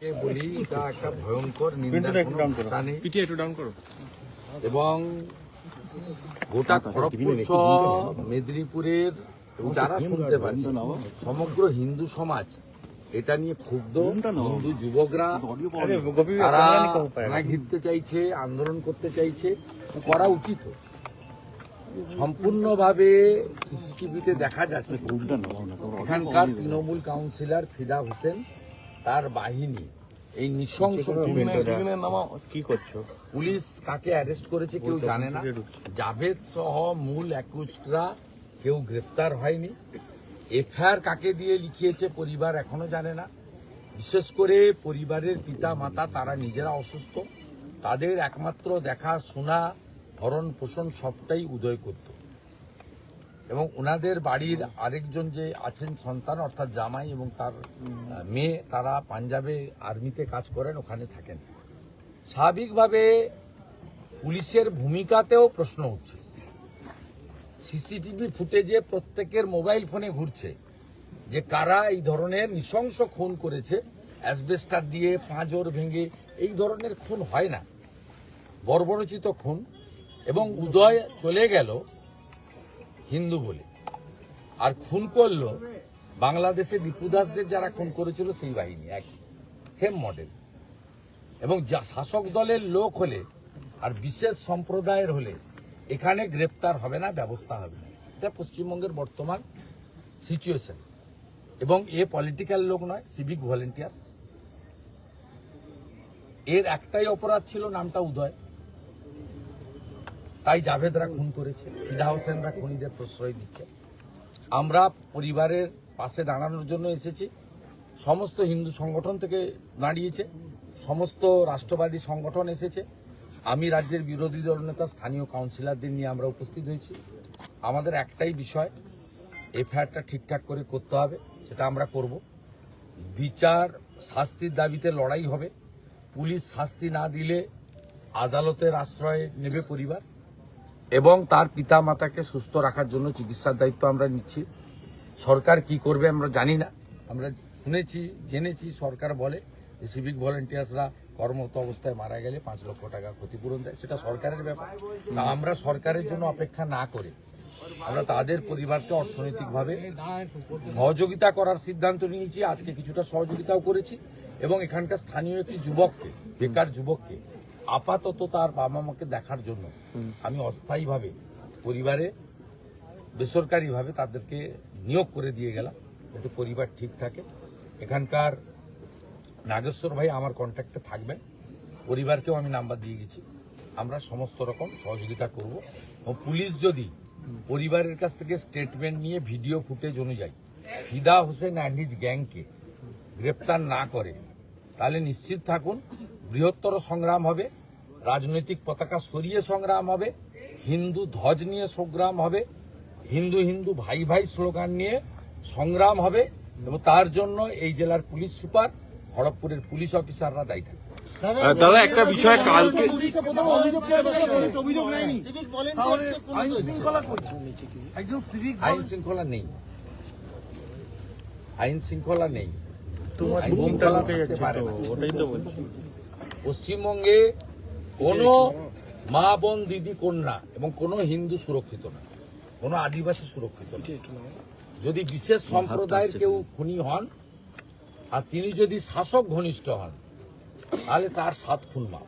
কে বলি এটা একটা ভয়ঙ্কর নিন্দার কোনো ভাষা নেই। পিটিয়ে একটু ডাউন করো। এবং গোটা খড়গপুর মেদিনীপুরের যারা শুনতে পাচ্ছে সমগ্র হিন্দু সমাজ এটা নিয়ে ক্ষুব্ধ হিন্দু যুবকরা তারা ঘিরতে চাইছে আন্দোলন করতে চাইছে করা উচিত। সম্পূর্ণভাবে সিসিটিভিতে দেখা যাচ্ছে। এখানকার তৃণমূল কাউন্সিলর ফিদা হোসেন তার বাহিনী এই নৃশংস কি করছ? পুলিশ কাকে অ্যারেস্ট করেছে কেউ জানে না। জাভেদ সহ মূল অ্যাকুজরা কেউ গ্রেপ্তার হয়নি। এফআইআর কাকে দিয়ে লিখিয়েছে পরিবার এখনও জানে না। বিশেষ করে পরিবারের পিতা মাতা তারা নিজেরা অসুস্থ। তাদের একমাত্র দেখা শোনা ভরণ পোষণ সবটাই উদয় করত এবং ওনাদের বাড়ির আরেকজন যে আছেন সন্তান অর্থাৎ জামাই এবং তার মেয়ে তারা পাঞ্জাবে আর্মিতে কাজ করেন ওখানে থাকেন। স্বাভাবিকভাবে পুলিশের ভূমিকাতেও প্রশ্ন উঠছে। সিসিটিভি ফুটেজে প্রত্যেকের মোবাইল ফোনে ঘুরছে যে কারা এই ধরনের নৃশংস খুন করেছে অ্যাসবেস্টার দিয়ে পাঁজর ভেঙে এই ধরনের খুন হয় না। বর্বরচিত খুন এবং উদয় চলে গেল হিন্দু বলে। আর খুন করল বাংলাদেশে দীপু দাসদের যারা খুন করেছিল সেই বাহিনী, এক সেম মডেল এবং যা শাসক দলের লোক হলে আর বিশেষ সম্প্রদায়ের হলে এখানে গ্রেপ্তার হবে না, ব্যবস্থা হবে না। এটা পশ্চিমবঙ্গের বর্তমান সিচুয়েশন এবং এ পলিটিক্যাল লোক নয় সিভিক ভলেন্টিয়ার্স এর একটাই অপরাধ ছিল, নামটা উদয়। তাই জাভেদরা খুন করেছে, ফিদা হোসেনরা খুনিদের প্রশ্রয় দিচ্ছে। আমরা পরিবারের পাশে দাঁড়ানোর জন্য এসেছি। সমস্ত হিন্দু সংগঠন থেকে দাঁড়িয়েছে, সমস্ত রাষ্ট্রবাদী সংগঠন এসেছে। আমি রাজ্যের বিরোধী দল নেতা, স্থানীয় কাউন্সিলরদের নিয়ে আমরা উপস্থিত হয়েছি। আমাদের একটাই বিষয়, এফআইআরটা ঠিকঠাক করে করতে হবে, সেটা আমরা করব। বিচার শাস্তির দাবিতে লড়াই হবে। পুলিশ শাস্তি না দিলে আদালতের আশ্রয় নেবে পরিবার। এবং তার পিতা মাতাকে সুস্থ রাখার জন্য চিকিৎসার দায়িত্ব আমরা নিচ্ছি। সরকার কি করবে আমরা জানি না। আমরা শুনেছি, জেনেছি, সরকার বলে যে সিভিক ভলেন্টিয়ার্সরা কর্মরত অবস্থায় মারা গেলে পাঁচ লক্ষ টাকা ক্ষতিপূরণ দেয়। সেটা সরকারের ব্যাপার। আমরা সরকারের জন্য অপেক্ষা না করে আমরা তাদের পরিবারকে অর্থনৈতিকভাবে সহযোগিতা করার সিদ্ধান্ত নিয়েছি। আজকে কিছুটা সহযোগিতাও করেছি এবং এখানকার স্থানীয় একটি যুবককে, বেকার যুবককে আপাতত তার বাবা মাকে দেখার জন্য আমি অস্থায়ীভাবে পরিবারে বেসরকারিভাবে তাদেরকে নিয়োগ করে দিয়ে গেলাম যাতে পরিবার ঠিক থাকে। এখানকার নাগেশ্বর ভাই আমার কন্ট্যাক্টে থাকবেন। পরিবারকেও আমি নাম্বার দিয়ে গেছি। আমরা সমস্ত রকম সহযোগিতা করব। ও পুলিশ যদি পরিবারের কাছ থেকে স্টেটমেন্ট নিয়ে ভিডিও ফুটেজ অনুযায়ী ফিদা হোসেন অ্যান্ড হিজ গ্যাংকে গ্রেপ্তার না করে তাহলে নিশ্চিত থাকুন বৃহত্তর সংগ্রাম হবে রাজনৈতিক পতাকা সরিয়ে সংগ্রাম হবে হিন্দু ধ্বজ নিয়ে সংগ্রাম হবে হিন্দু হিন্দু ভাই ভাই স্লোগান নিয়ে সংগ্রাম হবে এবং তার জন্য এই জেলার পুলিশ সুপার খড়গপুরের পুলিশ অফিসাররা দায়ী থাকবে। দাদা একটা বিষয় কালকে আইন শৃঙ্খলা নেই। আইন শৃঙ্খলা নেই। আইন শৃঙ্খলা থাকতে পারে পশ্চিমবঙ্গে কোনো মা বোন দিদি কন্যা এবং কোনো হিন্দু সুরক্ষিত না কোনো আদিবাসী সুরক্ষিত না। যদি বিশেষ সম্প্রদায়ের কেউ খুনি হন আর তিনি যদি শাসক ঘনিষ্ঠ হন তাহলে তার সাত খুন মাপ।